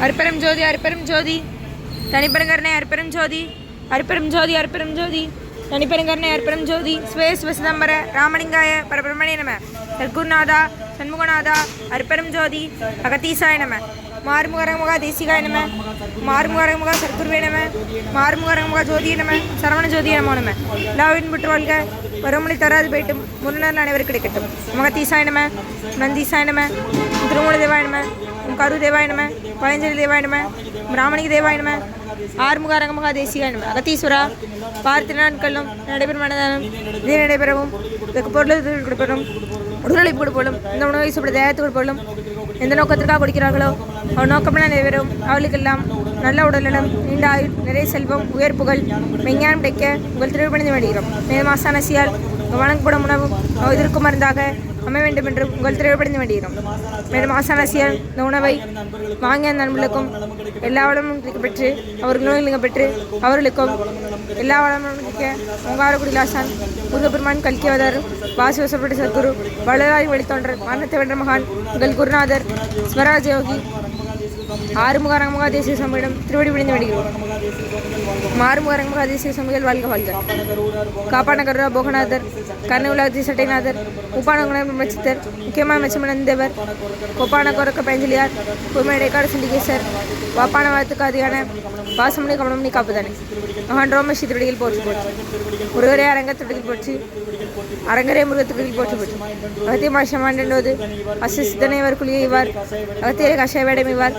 அற்பெரும் ஜோதி அற்பெரும் ஜோதி. தனிப்பெருங்கருணை அற்பெரும் ஜோதி. அற்பெரும் ஜோதி அற்பெரும் ஜோதி. தனிப்பெருங்கருணை அற்பெரும் ஜோதி. Sway சிவசிதம்பர ராமலிங்காய பரபிரமணே நம. சர்க்குருநாதா சண்முகநாதா அற்பெரும் ஜோதி. அகத்தீசாய நம. மாறுமுகரமுக தேசிகாய நம. மாறுமுகரமுக சர்க்குருவே நம. மாறுமுகரமுக ஜோதிய நம. சரவண ஜோதிய நமோ நம. லாவின் புற்று வாழ்க வருமொழி தராது போயிட்டும். முருணர் அனைவருக்கு கிடைக்கட்டும். மகத்தீசாய நம. நந்தீசாய நம. திருமூல தேவாய நம. கரு தேவாய நம பழஞ்சலி தேவாய நம பிராமணிக தேவாய நம ஆறுமுக அரங்கமுக தேசிகாய நம அகத்தீஸ்வரா பார்த்து நாட்களும் நடைபெறும் மனதானம் இது நடைபெறவும் இதுக்கு பொருள் கொடுப்பதும் உடலுழைப்பு கொடுப்பதும் இந்த உணவை சாப்பிட தேயத்து கொடுப்பதும் எந்த நோக்கத்திற்காக கொடுக்கிறார்களோ அவர் நோக்கமெல்லாம் நிறைவேறும். அவர்களுக்கெல்லாம் நல்ல உடல்நலம் நீண்ட ஆயுள் நிறைய செல்வம் உயர் புகழ் விஞ்ஞானம் கிடைக்க உங்கள் திருவிழந்து வேண்டுகிறோம் மேலும் ஆசானசியால் வழங்கப்படும் உணவும் இதற்கு மருந்தாக அமைய வேண்டும் என்று உங்கள் திரைப்படுத்த வேண்டுகிறோம் மேலும் ஆசானாசியால் இந்த உணவை வாங்கிய நண்பர்களுக்கும் எல்லா வளமும் பெற்று அவர்களும் இல்லைங்க பெற்று அவர்களுக்கும் எல்லா வளமும் கிடைக்க உங்காரக்குடி ஆசான் முருகப்பெருமான் கல்கியவதர் வாசி வசப்பட்ட சத்குரு வளராய் வழித்தோன்றர் மரணத்தை வென்ற மகான் உங்கள் குருநாதர் ஸ்வராஜ் யோகி ஆறுமுக அரங்கமுக தேசிய சமூகம் திருவடி விழுந்து வேண்டுகிறோம் மாறுமுக அரங்கமுக தேசிய சமயங்கள் வாழ்க வாழ்க காப்பான கருரா போகநாதர் கர்ணவுலாதி சட்டைநாதர் உப்பான குணமச்சித்தர் முக்கியமான மெச்சமனந்தேவர் கொப்பான கொரக்க பெஞ்சலியார் குமரடைக்காடு சிண்டிகேசர் வாப்பான வாழ்த்துக்காதியான வாசமணி கமனமணி காப்புதானே. மகான் ரோமேஷி திருடியில் போற்றி போற்றி. முருகரே அரங்க திருடியில் போற்றி. அரங்கரே முருக திருடியில் போற்றி போற்றி. அகத்திய மாஷமாண்டோது அசிஸ்தனைவர் குளியைவார் அகத்தியரை கஷாய வேடம் இவார்.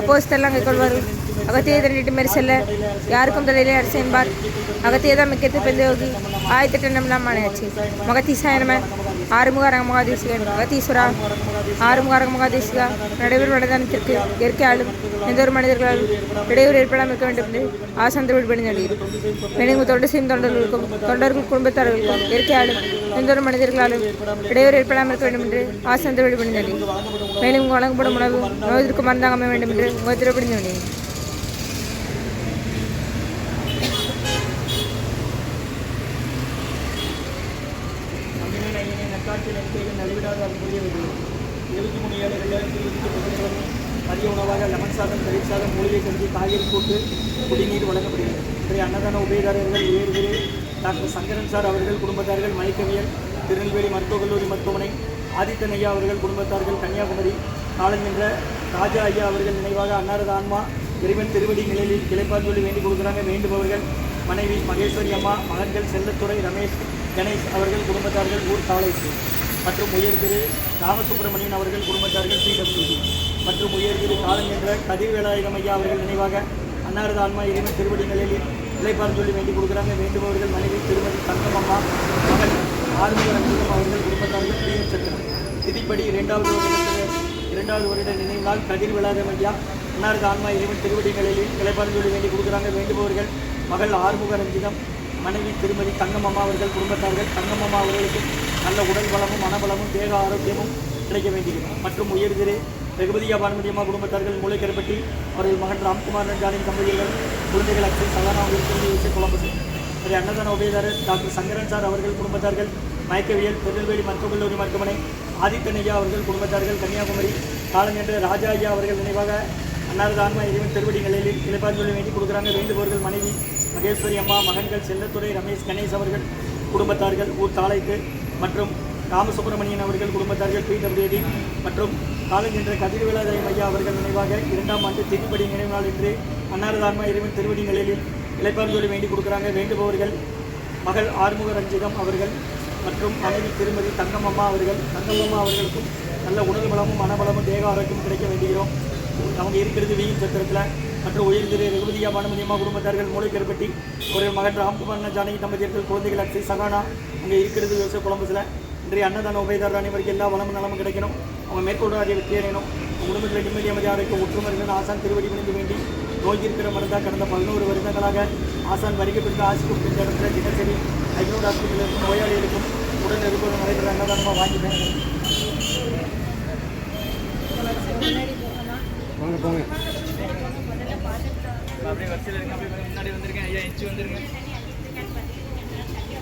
அப்போஸ்தெல்லாம் கைக்கொள்வார்கள் அகத்திய தண்டிட்டு மெரிசல்ல செல்ல யாருக்கும் தலையிலே அரசு என்பார். அகத்தியதான் மிக்கத்து பெந்தயோகி ஆயிரத்தெட்டு நம் மனையாச்சு மகத்தீசாயனம ஆறுமுக அரங்கமகாதேசிகன் அகத்தீஸ்வரா ஆறுமுக அரங்கமகாதேசிகா நடைபெறும் மனதானத்திற்கு இயற்கை ஆளும் எந்த ஒரு மனிதர்களாலும் இடையூறு ஏற்படாமல் இருக்க வேண்டும் என்று ஆசாந்த விடுபடி நடிகர் மேலும் தொண்டு செய்யும் தொண்டர்களுக்கும் தொண்டர்கள் குடும்பத்தார்களுக்கும் இயற்கை ஆளும் எந்த ஒரு மனிதர்களாலும் இடையூறு ஏற்படாமல் இருக்க வேண்டும் என்று ஆசாந்த விடுபடி நடிகர் மேலும் வழங்கப்படும் உணவு நோய்க்கு மருந்தாக அமைய வேண்டும் என்று உங்கள் திருப்படி நடிகர் நக்காட்சி நம்பிக்கைகள் நலிவிடாத அன்புரிய இருபத்தி மூணு ஏழு ரெண்டாயிரத்தி இருபத்தி புதன்கிழமை மதிய உணவாக லெமன் சாதம் தயிர் சாதம் மூலிகை கருதி காய்கறி கூட்டு குடிநீர் வழங்கப்படுகிறது. இன்றைய அன்னதான உபயதாரர்கள் உயர்திரு டாக்டர் சங்கரன் சார் அவர்கள் குடும்பத்தார்கள் மயக்கவியல் திருநெல்வேலி மருத்துவக் கல்லூரி மருத்துவமனை ஆதித்தன் ஐயா அவர்கள் குடும்பத்தார்கள் கன்னியாகுமரி காலஞ்சென்ற ராஜா ஐயா அவர்கள் நினைவாக அன்னாரது ஆன்மா இறைவன் திருவடி நிலையில் கிளைப்பார் சொல்லி வேண்டிக் கொடுக்குறாங்க வேண்டுபவர்கள் மனைவி மகேஸ்வரி அம்மா மகன்கள் செல்லத்துறை ரமேஷ் கணேஷ் அவர்கள் குடும்பத்தார்கள் ஊர் காலைக்கு மற்றும் உயர் திரு ராமசுப்பிரமணியன் அவர்கள் குடும்பத்தார்கள் பிடபிள்யூடி மற்றும் உயர் திரு காலஞ்சென்ற கதிர் ஐயா அவர்கள் நினைவாக அன்னாரது ஆன்மா இறைவன் திருவடிகளில் நிலையில் சொல்லி வேண்டிக் கொடுக்குறாங்க. வேண்டுபவர்கள் மனைவி திருமதி தங்கமம்மா மகன் ஆறுமுகரங்கம் அவர்கள் குடும்பத்தார்கள் பிஎம் சக்கரம் விதிப்படி இரண்டாவது இரண்டாவது வருட நினைவு நாள் கதிர் விழாதம் ஐயா அன்னாரது ஆன்மா இறைவன் திருவடிகளில் நிலையில் சொல்லி வேண்டி கொடுக்குறாங்க. வேண்டுபவர்கள் மகள் ஆறுமுக ரஞ்சிதம் மனைவி திருமதி தங்கம்மா அவர்கள் குடும்பத்தார்கள் தங்கம்மா அவர்களுக்கு நல்ல உடல் பலமும் மனபலமும் தேக ஆரோக்கியமும் கிடைக்க வேண்டியது மற்றும் உயர்திரு ரகுபதியா பாரம்பரியமா குடும்பத்தார்கள் மூளைக்கரப்பட்டி அவர்கள் மகன் ராம்குமார் ரஞ்சானின் தம்பதியினர் குழந்தைகள் அக்ஷய் சலானா அவர்கள் குழம்பு திரு அன்னதான உபயதாரர் டாக்டர் சங்கரன் சார் அவர்கள் குடும்பத்தார்கள் மயக்கவியல் திருநெல்வேலி மருத்துவக் கல்லூரி மருத்துவமனை ஆதித்தனையா அவர்கள் குடும்பத்தார்கள் கன்னியாகுமரி காலஞ்சென்ற ராஜா ஐயா அவர்கள் நினைவாக அன்னாரது ஆன்மா இறைவன் திருவடி நிலையில் இழப்பாஞ்சொலி வேண்டி கொடுக்குறாங்க வேண்டுபவர்கள் மனைவி மகேஸ்வரி அம்மா மகன்கள் செல்லத்துறை ரமேஷ் கணேஷ் அவர்கள் குடும்பத்தார்கள் ஊர் தாளைக்கு மற்றும் ராமசுப்பிரமணியன் அவர்கள் குடும்பத்தார்கள் பிடபிள்யூடி மற்றும் காலஞ்சென்ற கதிர்வேலாதயம் ஐயா அவர்கள் நினைவாக இரண்டாம் ஆண்டு திருப்படி நினைவு நாள் என்று அன்னாரது இறைவன் திருவடி நிலையில் சொல்லி வேண்டி கொடுக்குறாங்க. வேண்டுபவர்கள் மகள் ஆறுமுக ரஞ்சிதம் அவர்கள் மற்றும் மனைவி திருமதி தங்கம்மா அவர்கள். தங்கம்மா அவர்களுக்கும் நல்ல உடல் பலமும் மனபலமும் தேக ஆரோக்கியம் கிடைக்க வேண்டும். அவங்க இருக்கிறது வெயில் சத்திரத்தில் மற்றும் உயர் ரகுபதியா பானுமதியம்மா குடும்பத்தார்கள் மூளைக்கருப்பட்டி ஒரு மகன் ராம்குமார் ஜானகி தம்பதியர்கள் குழந்தைகள் அக்ஷய் சகானா அங்கே இருக்கிறது யோசப் கொலம்பஸில் இன்றைய அன்னதான உபயதார் அனைவருக்கு எல்லா வளமும் நலமும் கிடைக்கணும். அவங்க மேற்கொண்டு அதை வெற்றி அடையணும். குடும்பத்தில் நிம்மதி அமைதி ஆரோக்கிய ஒற்றுமர்கள் ஆசான் திருவடி விழுந்து வேண்டி நோய் இருக்கிற மருந்தாக கடந்த பதினோரு வருடங்களாக ஆசான் வரிக்கப்பட்டு ஆசி கொடுத்த இடத்துல தினசரி ஐநூறு ஹாஸ்பிட்டல் இருக்கும் நோயாளிகளுக்கும் உடல் இருப்பது நடைபெற அன்னதானமாக வாங்கிப்பேன் வாங்க போங்க. அப்படியே வரிசையில் இருங்க அப்படியே கொஞ்சம் முன்னாடி வந்திருக்கேன். ஐயா எஞ்சி வந்துருங்க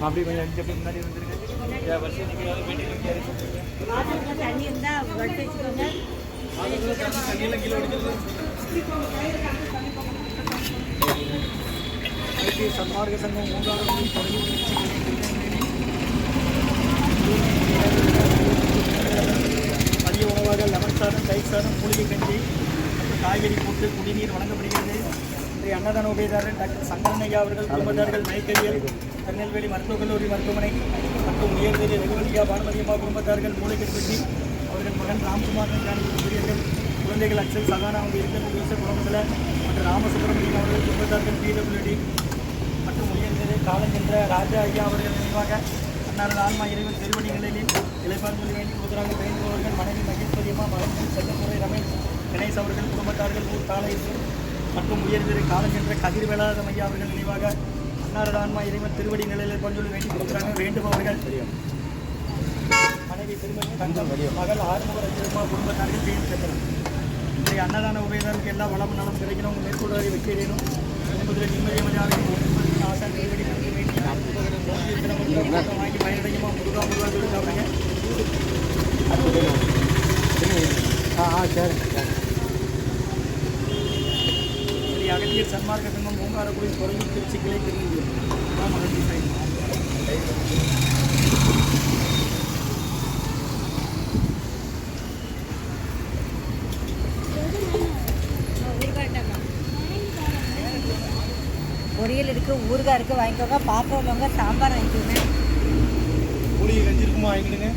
அப்படியே கொஞ்சம் அஞ்சு அப்படியே முன்னாடி வந்துருங்க ஐயா வரிசையில் நீங்கள் வேண்டிய தண்ணி இருந்தால் வடிச்சு வச்சுக்கோங்க. தண்ணியெல்லாம் கீழே ஒடிக்கிறது ஐக்கிய சன்மார்க்க சங்கம் மூன்றாவது தொடங்கி மதிய உணவாக லெமன் சாதம் தயிர் சாதம் மூலிகை கஞ்சி மற்றும் மக்களுக்கு குடிநீர் வழங்கப்படுகிறது. இன்றைய அன்னதான உபயதாரர் டாக்டர் சங்கரன் அவர்கள் குடும்பத்தார்கள் மயக்கவியல் திருநெல்வேலி மருத்துவக் கல்லூரி மருத்துவமனை மற்றும் உயர்நிலை ரெகுவலியா பானுமதியம்மா குடும்பத்தார்கள் மூளைக்கற்பட்டி அவர்கள் மகன் ராம்குமார் நஞ்சானி ஊழியர்கள் குழந்தைகள் அக்ஷல் சகானா அவங்க இருக்கிற யோசப் குடும்பத்தில் மற்றும் ராமசுப்ரமணியம் அவர்கள் குடும்பத்தார்கள் பிடபிள்யூடி மற்றும் உயர்ந்தது காலஞ்சென்ற ராஜா ஐயா அவர்கள் நினைவாக அன்னாரது ஆன்மா இறைவன் திருவடிகளில் இலைப்பார்மொழி வேண்டி கூதராக வேண்டுபவர்கள் மனைவி மகேஸ்வரியம்மா மகன் செல்லமுறை ரமேஷ் கணேஷ் அவர்கள் குடும்பத்தார்கள் ஊர் காலேசு மற்றும் உயர்திரு காலஞ்சென்ற கதிர் வேளாதம் ஐயா அவர்கள் நினைவாக அன்னாரது ஆன்மா இறைவன் திருவடி நிலையில் பஞ்சொலி வேண்டி கொடுக்குறாங்க. வேண்டுபவர்கள் மனைவி திருமணி தங்கம் மகள் ஆறுமுக திருமா குடும்பத்தார்கள் பேர் பெற்றார் இன்றைய அன்னதான உபயோகருக்கு எல்லா வளம் நலம் கிடைக்கணும். உங்கள் மேற்கொள்வதை வெற்றியடையணும் குடும்பத்தில் நிம்மதியமையாக ஆசான் திருவடி வேண்டி வாங்கி பயனடையுமா? முருகா முருகா சொல்லி சாப்பிடுங்க ஸ்ரீ அகத்தியர் சன்மார்க்க சங்கம் ஓங்காரக்குடி தொடங்கி திருச்சி கிளை திருநெல்வேலி. மகன் பொரியல் இருக்கு ஊறுகாய் இருக்கு வாங்கிக்கோங்க. பார்க்க உள்ளவங்க சாம்பார் வாங்கிக்கோங்க. மூலிகை கஞ்சி இருக்குமா வாங்கிடுங்க